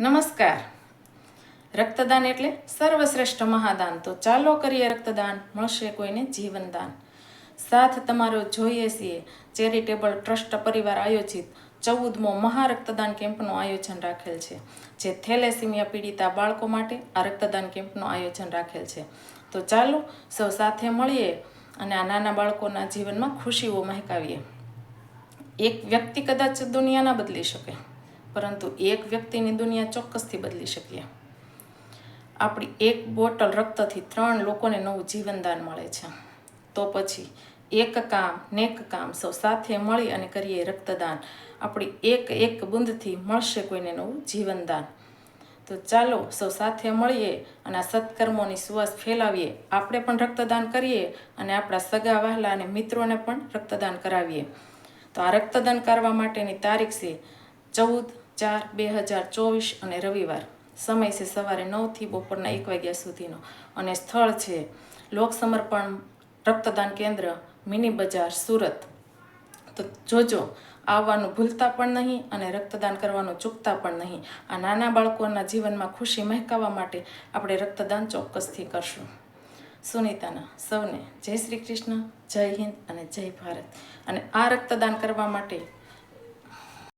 નમસ્કાર. રક્તદાન એટલે સર્વશ્રેષ્ઠ મહાદાન. તો ચાલો કરીએ રક્તદાન. મળશે કોઈને જીવનદાન. સાથ તમારો જોઈએ છીએ. ચેરિટેબલ ટ્રસ્ટ પરિવાર આયોજિત ચૌદમો મહારક્તદાન કેમ્પનું આયોજન રાખેલ છે, જે થેલેસીમિયા પીડિતા બાળકો માટે આ રક્તદાન કેમ્પનું આયોજન રાખેલ છે. તો ચાલો સૌ સાથે મળીએ અને આ નાના બાળકોના જીવનમાં ખુશીઓ મહેકાવીએ. એક વ્યક્તિ કદાચ દુનિયાના બદલી શકે. પરંતુ એક વ્યક્તિની દુનિયા ચોક્કસથી બદલી શકીએ. આપણી એક બોટલ રક્તથી ત્રણ લોકોને નવું જીવનદાન મળે છે. તો પછી એક કામ નેક કામ સૌ સાથે મળી અને કરીએ રક્તદાન. આપણી એક એક બુંદથી મળશે કોઈને નવું જીવનદાન. તો ચાલો સૌ સાથે મળીએ અને આ સત્કર્મોની સુવાસ ફેલાવીએ. આપણે પણ રક્તદાન કરીએ અને આપણા સગા, વહાલા અને મિત્રોને પણ રક્તદાન કરાવીએ. તો આ રક્તદાન કરવા માટેની તારીખ છે ચૌદ ચાર, બે હજાર ચોવીસ અને રવિવાર. સમય છે સવારે નવથી બપોરના એક વાગ્યા સુધીનો. અને સ્થળ છે લોક સમર્પણ રક્તદાન કેન્દ્ર, મિની બજાર, સુરત. તો જોજો, આવવાનું ભૂલતા પણ નહીં અને રક્તદાન કરવાનું ચૂકતા પણ નહીં. આ નાના બાળકોના જીવનમાં ખુશી મહેકાવવા માટે આપણે રક્તદાન ચોક્કસથી કરશું. સુનિતાના સૌને જય શ્રી કૃષ્ણ, જય હિન્દ અને જય ભારત. અને આ રક્તદાન કરવા માટે